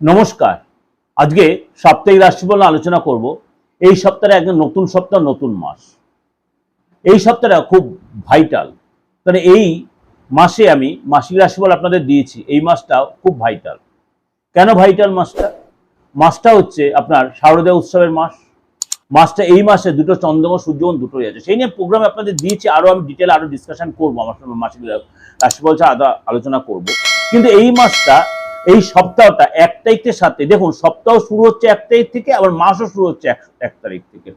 নমস্কার। আজকে সাপ্তাহিক রাশিফল আলোচনা করব। এই সপ্তাহে একদম নতুন সপ্তাহ, নতুন মাস। এই সপ্তাহটা খুব ভাইটাল কারণ এই মাসে আমি মাসিক রাশিফল আপনাদের দিয়েছি। এই মাসটাও খুব ভাইটাল কেন ভাইটাল মাসটা? মাসটা হচ্ছে আপনার শারদীয় উৎসবের মাস। মাসটা এই মাসে দুটো চন্দ্রমা সূর্যগ্রহণ দুটোই আছে। সেই নিয়ে প্রোগ্রামে আপনাদের দিয়েছি। আরও আমি ডিটেল আরও ডিসকাশন করব। আমার মাসিক রাশিফল ছাড়া আলোচনা করব। কিন্তু এই মাসটা এই সপ্তাহটা এক তারিখের সাথে, দেখুন, সপ্তাহ শুরু হচ্ছে এক তারিখ থেকে, আবার মাসও শুরু হচ্ছে এক তারিখ থেকে।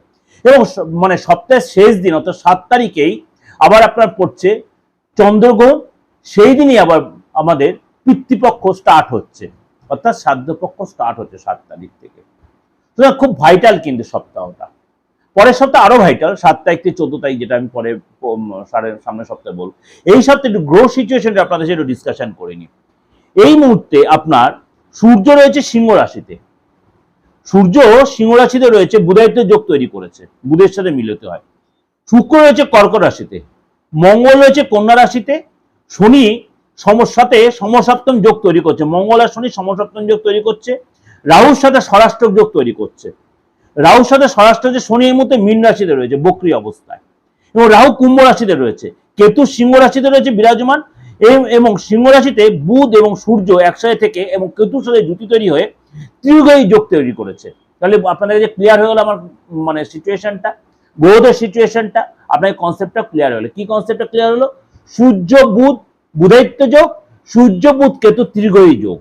এবং মানে সপ্তাহের শেষ দিন, অর্থাৎ সাত তারিখেই আবার আপনার পড়ছে চন্দ্রগ্রহণ, সেই দিনই আবার আমাদের পিতৃপক্ষ স্টার্ট হচ্ছে। অর্থাৎ শ্রাদ্ধপক্ষ স্টার্ট হচ্ছে সাত তারিখ থেকে। সুতরাং খুব ভাইটাল কিন্তু সপ্তাহটা। পরের সপ্তাহ আরও ভাইটাল সাত তারিখ থেকে চোদ্দ তারিখ যেটা আমি পরে সাড়ে, সামনের সপ্তাহে বলব। এই সপ্তাহে একটু গ্রো সিচুয়েশনটা আপনাদের সাথে ডিসকাশন করে নিই। এই মুহূর্তে আপনার সূর্য রয়েছে সিংহ রাশিতে। সূর্য সিংহ রাশিতে রয়েছে বুধায়িত্ব যোগ তৈরি করেছে, বুধের সাথে মিলিত হয়। শুক্র রয়েছে কর্কট রাশিতে, মঙ্গল রয়েছে কন্যা রাশিতে, শনি সমসাতে সমসপ্তম যোগ তৈরি করছে, মঙ্গল আর শনি সমসপ্তম যোগ তৈরি করছে, রাহুর সাথে স্বরাষ্ট্র যোগ তৈরি করছে। রাহুর সাথে স্বরাষ্ট্র যে শনি এই মুহূর্তে মীন রাশিতে রয়েছে, বক্রি অবস্থায়। এবং রাহু কুম্ভ রাশিতে রয়েছে, কেতু সিংহ রাশিতে রয়েছে বিরাজমান এবং সিংহ রাশিতে বুধ এবং সূর্য একসাথে থেকে এবং কেতুর সাথে জুতি তৈরি হয়ে ত্রিগ্রহী যোগ তৈরি করেছে। তাহলে আপনাদের কাছে ক্লিয়ার হয়ে গেল আমার মানে সিচুয়েশনটা গ্রহদের সিচুয়েশনটা আপনার কনসেপ্টটা ক্লিয়ার হলো। কি কনসেপ্টটা ক্লিয়ার হলো? সূর্য বুধ বুধায়িত্ব যোগ, সূর্য বুধ, কেতু ত্রিগ্রহী যোগ।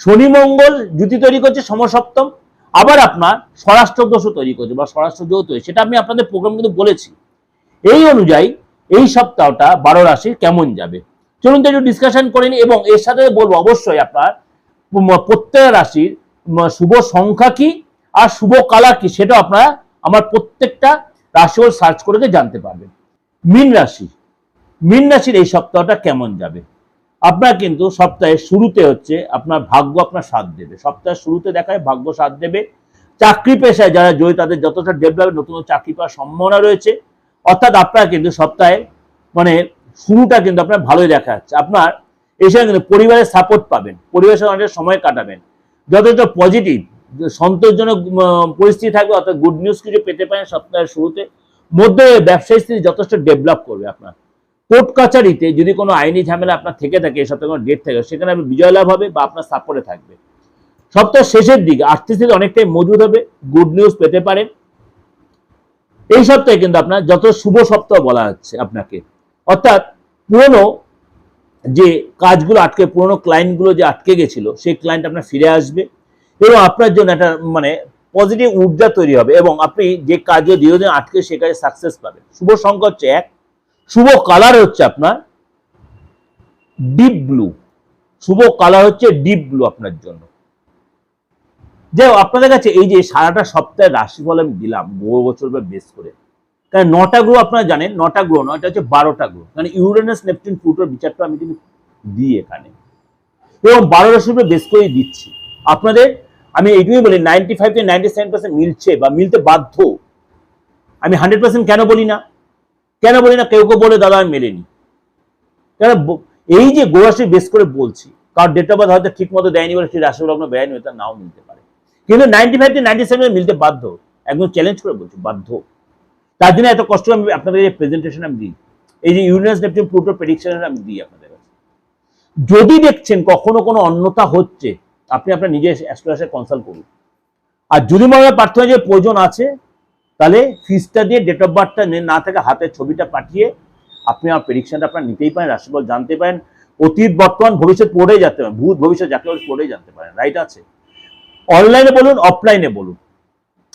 শনি মঙ্গল জুতি তৈরি করছে সমসপ্তম। আবার আপনার স্বরাষ্ট্র দোষও তৈরি করছে বা স্বরাষ্ট্র যোগ তৈরি। সেটা আমি আপনাদের প্রোগ্রাম কিন্তু বলেছি। এই অনুযায়ী এই সপ্তাহটা বারো রাশির কেমন যাবে? চলুন তো একটু ডিসকাশন করে নিই এবং এর সাথে বলব অবশ্যই আপনার প্রত্যেক রাশির শুভ সংখ্যা কি আর শুভ কালার কি সেটা আপনারা আমার প্রত্যেকটা রাশিও সার্চ করে জানতে পারবেন। মীন রাশি, মীন রাশির এই সপ্তাহটা কেমন যাবে? আপনার কিন্তু সপ্তাহের শুরুতে হচ্ছে আপনার ভাগ্য আপনার সাথ দেবে। সপ্তাহের শুরুতে দেখায় ভাগ্য সাথ দেবে। চাকরি পেশায় যারা জয়ী তাদের যতটা ডেভেলপ নতুন চাকরি পাওয়ার সম্ভাবনা রয়েছে। অর্থাৎ আপনারা কিন্তু সপ্তাহে মানে শুরুটা কিন্তু আপনার ভালোই দেখা যাচ্ছে। আপনার এছাড়া কিন্তু পরিবারের সাপোর্ট পাবেন, পরিবারের সাথে অনেক সময় কাটাবেন। যথেষ্ট পজিটিভ সন্তোষজনক পরিস্থিতি থাকবে, অর্থাৎ গুড নিউজ কিছু পেতে পারেন সপ্তাহের শুরুতে। মধ্যে ব্যবসায়ী স্থিতি যথেষ্ট ডেভেলপ করবে আপনার। কোর্ট কাছারিতে যদি কোনো আইনি ঝামেলা আপনার থেকে থাকে, এই সপ্তাহে কোনো ডেট থাকে, সেখানে আপনি বিজয় লাভ হবে বা আপনার সাপোর্টে থাকবে। সপ্তাহের শেষের দিকে আর্থিক স্থিতি অনেকটাই মজুদ হবে গুড নিউজ পেতে পারেন। এই সপ্তাহে কিন্তু আপনার যত শুভ সপ্তাহ বলা হচ্ছে আপনাকে অর্থাৎ পুরনো যে কাজগুলো আটকে, পুরনো ক্লায়েন্টগুলো যে আটকে গেছিল, সেই ক্লায়েন্ট আপনার ফিরে আসবে এবং আপনার জন্য একটা মানে পজিটিভ ঊর্জা তৈরি হবে এবং আপনি যে কাজে দীর্ঘদিন আটকে, সে কাজে সাকসেস পাবেন। শুভ সংখ্যা হচ্ছে এক। শুভ কালার হচ্ছে আপনার ডিপ ব্লু শুভ কালার হচ্ছে ডিপ ব্লু আপনার জন্য। যে আপনাদের কাছে এই যে সারাটা সপ্তাহে রাশিফল আমি দিলাম, বহু বছর বেস করে। কারণ নটা গ্রহ আপনারা জানেন, নটা গ্রহ নয়, এটা হচ্ছে বারোটা গ্রহ। মানে ইউরেনাস নেপচুন প্লুটোর বিচারটা আমি কিন্তু দিই এখানে। এবং বারো রাশির উপরে বেস করেই দিচ্ছি। আপনাদের, আমি এইটুকুই বলি নাইনটি ফাইভ থেকে নাইনটি সেভেন পার্সেন্ট মিলছে বা মিলতে বাধ্য। আমি হান্ড্রেড পার্সেন্ট কেন বলি না? কেন বলি না? কেউ কেউ বলে, দাদা, আমি মেলেনি। কেন এই যে গোরাশি বেশ করে বলছি কার ডেট অফ বার্থ হয়তো ঠিক মতো দেয়নি বলে সেই রাশি লগ্ন বেয়নি হয়তো নাও মিলতে পারে। কিন্তু নাইনটি ফাইভ থেকে নাইনটি সেভেন মিলতে বাধ্য। একদম চ্যালেঞ্জ করে বলছি, বাধ্য। তার জন্য এত কষ্ট আমি আপনাদের প্রেজেন্টেশন আমি দিই। এই যে ইউনিভার্স নেপচুন প্লুটো প্রেডিকশন আমি দিই আপনাদের যদি দেখছেন কখনো কোনো অন্যতা হচ্ছে, আপনি আপনার নিজের অ্যাস্ট্রোলজার কনসাল্ট করুন। আর যদি মনে হয় প্রার্থনা যে প্রয়োজন আছে, তাহলে ফিসটা দিয়ে ডেট অফ বার্থটা না থাকে হাতের ছবিটা পাঠিয়ে আপনি আমার প্রেডিকশনটা আপনার নিতেই পারেন, রাশিফল জানতে পারেন। অতীত, বর্তমান, ভবিষ্যৎ পড়েই যেতে পারেন, ভূত, ভবিষ্যৎ, যাকে পড়েই জানতে পারেন রাইট আছে? অনলাইনে বলুন অফলাইনে বলুন।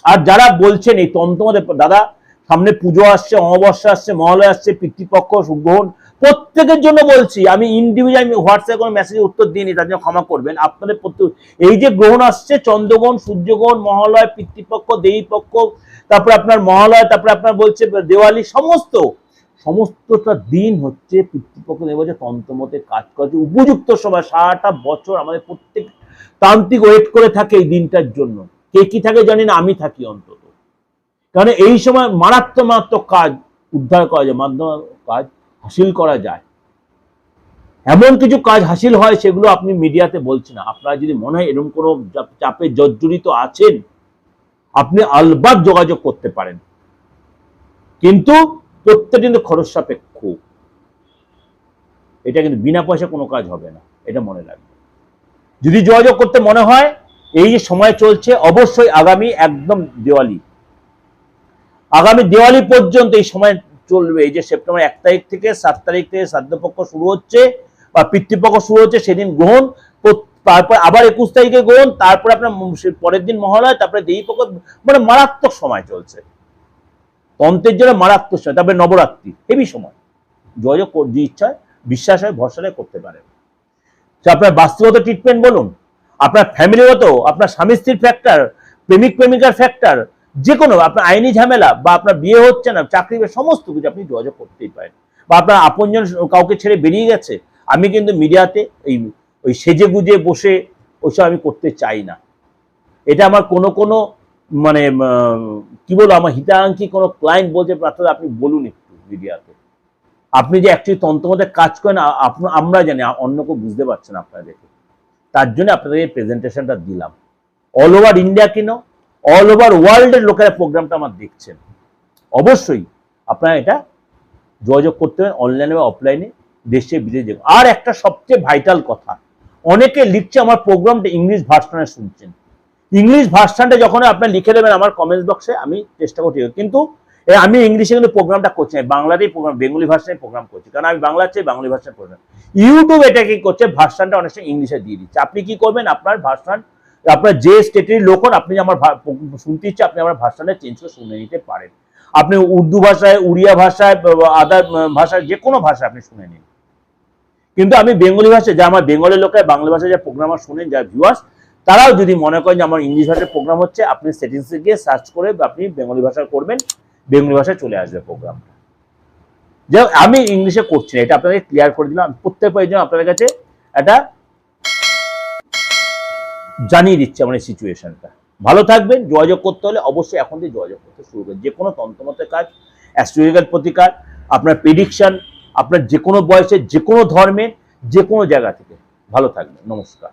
আর যারা বলছেন এই তন্ত্রমদের দাদা সামনে পুজো আসছে, অমাবস্যা আসছে, মহালয় আসছে, পিতৃপক্ষ, সুগ্রহণ। প্রত্যেকের জন্য বলছি, আমি ইন্ডিভিজুয়াল আমি হোয়াটসঅ্যাপে কোনো মেসেজে উত্তর দিইনি, তার জন্য ক্ষমা করবেন। আপনাদের প্রত্যেক, এই যে গ্রহণ আসছে, চন্দ্রগ্রহণ, সূর্যগ্রহণ, মহালয়, পিতৃপক্ষ, দেবীপক্ষ, তারপরে আপনার মহালয়, তারপরে আপনার বলছে দেওয়ালি, সমস্ত, সমস্তটা দিন হচ্ছে পিতৃপক্ষ, দেব যে তন্ত্রমতে কাজ করার যে উপযুক্ত সময়, সারাটা বছর আমাদের প্রত্যেক তান্ত্রিক ওয়েট করে থাকে এই দিনটার জন্য। কে কি থাকে জানি না, আমি থাকি অন্তত। কারণ এই সময় মারাত্মক মারাত্মক কাজ, উদ্ধার করা যায় মাধ্যম কাজ হাসিল করা যায়। এমন কিছু কাজ হাসিল হয়, সেগুলো আপনি মিডিয়াতে বলছেন না। আপনারা যদি মনে হয় এরকম কোনো চাপে জর্জরিত আছেন, আপনি আলবাদ যোগাযোগ করতে পারেন। কিন্তু প্রত্যেকটা কিন্তু খরচ সাপেক্ষ। এটা কিন্তু বিনা পয়সা কোনো কাজ হবে না, এটা মনে রাখবেন। যদি যোগাযোগ করতে মনে হয়, এই যে সময় চলছে, অবশ্যই আগামী একদম দেওয়ালি আগামী দেওয়ালি পর্যন্ত এই সময় চলবে। এই যে সেপ্টেম্বর এক তারিখ থেকে সাত তারিখ থেকে শ্রাদ্ধপক্ষ শুরু হচ্ছে বা পিতৃপক্ষ শুরু হচ্ছে, সেদিন গ্রহণ তারপর আবার একুশ তারিখে গ্রহণ, তারপরে আপনার পরের দিন মহালয়, তারপরে দেবী পক্ষ মানে মারাত্মক সময় চলছে। তন্ত্রের জন্য মারাত্মক সময়, তারপরে নবরাত্রি, হেভি সময়। কর- যে ইচ্ছা বিশ্বাস হয়, ভরসা করতে পারেন আপনার বাস্তুগত ট্রিটমেন্ট বলুন, আপনার ফ্যামিলিগত আপনার স্বামী স্ত্রীর ফ্যাক্টর প্রেমিক প্রেমিকার ফ্যাক্টর যে কোনো আপনার আইনি ঝামেলা বা আপনার বিয়ে হচ্ছে না, চাকরি সমস্ত কিছু আপনি যোগাযোগ করতেই পারেন। বা আপনার আপনজন কাউকে ছেড়ে বেরিয়ে গেছে, আমি কিন্তু মিডিয়াতে এই, ওই সেজে গুজে বসে ওইসব আমি করতে চাই না। এটা আমার কোনো কোনো মানে কি বলব, আমার হিতাকাঙ্ক্ষী কোনো ক্লায়েন্ট বলছে আপনারা আপনি বলুন একটু মিডিয়াতে। আপনি যে অ্যাকচুয়ালি তন্ত্রমতে কাজ করেন আমরা জানি অন্য কেউ বুঝতে পারছেন আপনাদেরকে। তার জন্য আপনাদের এই প্রেজেন্টেশনটা দিলাম। অল ওভার ইন্ডিয়া কিনো? অল ওভার ওয়ার্ল্ডের লোকেরা প্রোগ্রামটা আমার দেখছেন। অবশ্যই আপনারা এটা যোগাযোগ করতে হবে অনলাইনে বা অফলাইনে দেশে বিদেশে আর একটা সবচেয়ে ভাইটাল কথা, অনেকে লিখছে আমার প্রোগ্রামটা ইংলিশ ভার্সনে শুনছেন। ইংলিশ ভার্সনটা যখন আপনার লিখে দেবেন আমার কমেন্টস বক্সে আমি চেষ্টা করছি। কিন্তু আমি ইংলিশে কিন্তু প্রোগ্রামটা করছি না, বাংলাতেই প্রোগ্রাম বেঙ্গলি ভার্সনে প্রোগ্রাম করছি। কারণ আমি বাংলা চেয়ে বাঙালি ভার্সনে প্রোগ্রাম ইউটিউব এটা কি করছে ভার্সনটা অনেক সময় ইংলিশে দিয়ে দিচ্ছে। আপনি কি করবেন, আপনার ভার্সন আপনার যে স্টেটের লোক হন, আপনি আমার শুনতে ইচ্ছে আপনি আমার ভাষাটা চেঞ্জ করে শুনে নিতে পারেন। আপনি উর্দু ভাষায় উড়িয়া ভাষায় আদার ভাষায় যে কোনো ভাষায় আপনি শুনে নিন। কিন্তু আমি বেঙ্গলি ভাষায় যা আমার বেঙ্গলের লোকের বাংলা ভাষায় যা প্রোগ্রাম শোনেন যা ভিউয়ার্স তারাও যদি মনে করেন যে আমার ইংলিশ ভাষায় প্রোগ্রাম হচ্ছে আপনি সেটিংসে গিয়ে সার্চ করে আপনি বেঙ্গলি ভাষায় করবেন বেঙ্গলি ভাষায় চলে আসবে প্রোগ্রামটা যাই আমি ইংলিশে করছি না এটা আপনাদের ক্লিয়ার করে দিলাম। প্রত্যেক জন্য আপনাদের কাছে একটা জানিয়ে দিচ্ছে আমার এই সিচুয়েশনটা ভালো থাকবেন, যোগাযোগ করতে হলে অবশ্যই এখন থেকে যোগাযোগ করতে শুরু করবেন যে কোনো তন্ত্রমতের কাজ অ্যাস্ট্রোলজিক্যাল প্রতিকার, আপনার প্রেডিকশান আপনার যে কোনো বয়সে যে কোনো ধর্মের যে কোনো জায়গা থেকে। ভালো থাকবেন, নমস্কার।